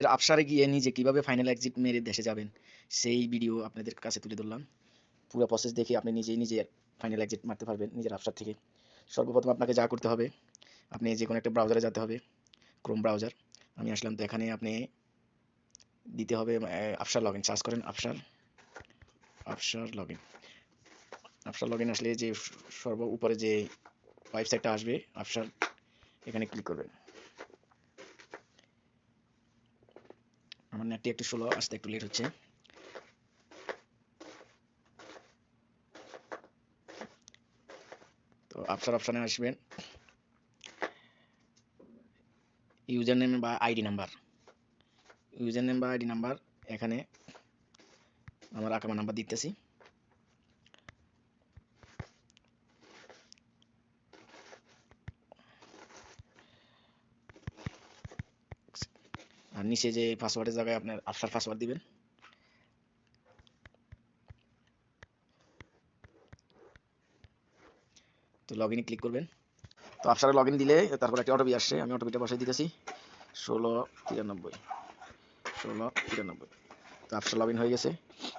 আফসারে গিয়ে নিজে কীভাবে ফাইনাল এক্সিট মেরে দেশে যাবেন, সেই ভিডিও আপনাদের কাছে তুলে ধরলাম। পুরো প্রসেস দেখে আপনি নিজেই নিজের ফাইনাল এক্সিট মারতে পারবেন নিজের আফসার থেকে। সর্বপ্রথম আপনাকে যা করতে হবে, আপনি যে কোনো একটা ব্রাউজারে যেতে হবে ক্রোম ব্রাউজার আমি আসলাম তো এখানে আপনি দিতে হবে আফসার লগ ইন সার্চ করেন Absher Absher log in Absher log in আসলে যে সর্ব উপরে যে ওয়েবসাইটটা আসবে আফসার এখানে ক্লিক করবেন। আমার নেটটি একটু স্লো আসতে একটু লেট হচ্ছে। তো আফসার অপশানে আসবেন। ইউজার নেম বা আইডি নাম্বার ইউজার নেম বা আইডি নাম্বার এখানে আমার আকামা নাম্বার দিতেছি। আর নিচে যে পাসওয়ার্ডের জায়গায় আপনার আফসার পাসওয়ার্ড দিবেন। তো লগ ইনে ক্লিক করবেন। তো আফসারে লগ ইন দিলে তারপর একটা অটোপি আসছে, আমি অটোপিটা বসাই দিতেছি। ষোলো তিরানব্বই ষোলো তিরানব্বই। তো আফসার লগ ইন হয়ে গেছে।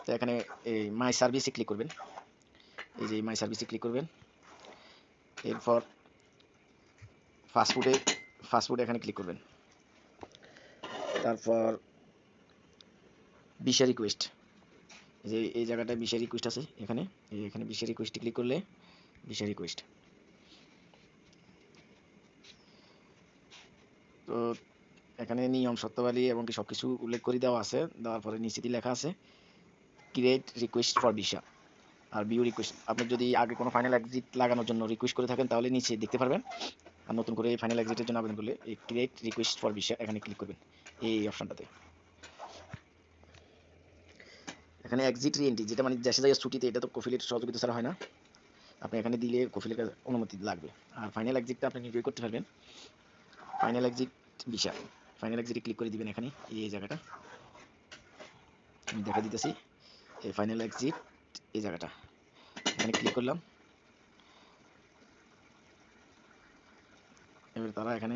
তো এখানে এই মাই সার্ভিসে ক্লিক করবেন। এই যে মাই সার্ভিসে ক্লিক করবেন। এরপর ফাস্টফুডে ফাস্টফুড এখানে ক্লিক করবেন। তারপর বিশা রিকোয়েস্ট যে, এই জায়গাটায় বিশা রিকোয়েস্ট আছে, এখানে। এই এখানে বিশা রিকোয়েস্টে ক্লিক করলে বিশা রিকোয়েস্ট তো এখানে নিয়ম, সত্যবাদী এবং কি সব কিছু উল্লেখ করে দেওয়া আছে। দেওয়ার পরে নিচে দিয়ে লেখা আছে ক্রিয়েট রিকোয়েস্ট ফর ভিসা আর বিউ রিকোয়েস্ট আপনি যদি আগে কোনো ফাইনাল এক্সিট লাগানোর জন্য রিকোয়েস্ট করে থাকেন, তাহলে নিচে দেখতে পারবেন। আর নতুন করে ফাইনাল এক্সিটের জন্য আবেদন করলে এই ক্রিয়েট রিকোয়েস্ট ফর ভিসা এখানে ক্লিক করবেন, এই অপশনটাতে এখানে এক্সিট রিএন্ট্রি যেটা মানে দেশে যায় ছুটিতে, এটা তো কফিলের সহযোগিতা ছাড়া হয় না। আপনি এখানে দিলে কফিলের অনুমতি লাগবে। আর ফাইনাল এক্সিটটা আপনি নিজেই করতে পারবেন। ফাইনাল এক্সিট ভিসা ফাইনাল এক্সিটে ক্লিক করে দিবেন এখানে, এই জায়গাটা। আমি দেখা দিতেছি, এই ফাইনাল এক্সিট এই জায়গাটা। এখানে ক্লিক করলাম। এবার তারা এখানে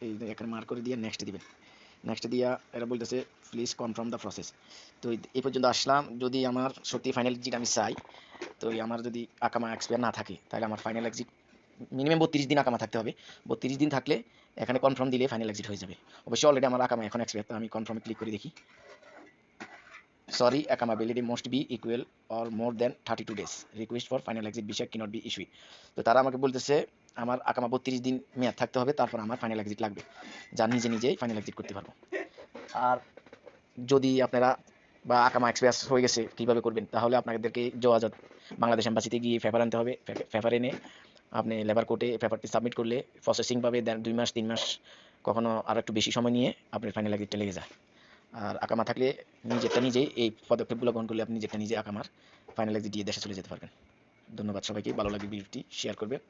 এই এখানে মার্ক করে দিয়ে নেক্সট দিবেন নেক্সট দিয়া এরা বলতেছে প্লিজ কনফার্ম দ্য প্রসেস তো এই- পর্যন্ত আসলাম। যদি আমার সত্যি ফাইনাল এক্সিট আমি চাই, তো আমার যদি আকামা এক্সপায়ার না থাকে, তাহলে আমার ফাইনাল এক্সিট মিনিমাম বত্রিশ দিন আকামা থাকতে হবে। বত্রিশ দিন থাকলে এখানে কনফার্ম দিলে ফাইনাল এক্সিট হয়ে যাবে। অবশ্যই অলরেডি আমার আকামা এখন এক্সপায়ার তো আমি কনফার্মে ক্লিক করে দেখি। Validity must be equal or more than thirty two days request for final exit বিষয় কিনট বি ইস্যুই তো তারা আমাকে বলতেছে, আমার আকামা বত্রিশ দিন মেয়াদ থাকতে হবে, তারপর আমার ফাইনাল এক্সিট লাগবে। যা নিজে নিজেই ফাইনাল এক্সিট করতে পারব। আর যদি আপনারা বা আকামা এক্সপ্রেস হয়ে গেছে কীভাবে করবেন, তাহলে আপনাদেরকে যোগাযোগ বাংলাদেশ এম্বাসিতে গিয়ে পেপার আনতে হবে পেপার এনে আপনি লেবার কোর্টে পেপারটি সাবমিট করলে প্রসেসিং পাবে দুই মাস, তিন মাস, কখনো আরও একটু বেশি সময় নিয়ে আপনার ফাইনাল এক্সিটটা লেগে যায়। আর আকামা থাকলে নিজেরটা নিজেই এই পদক্ষেপগুলো গ্রহণ করলে আপনি নিজেরটা নিজে আকামার ফাইনাল এক্সিট দিয়ে দেশে চলে যেতে পারবেন। ধন্যবাদ সবাইকে, ভালো লাগবে ভিডিওটি শেয়ার করবেন।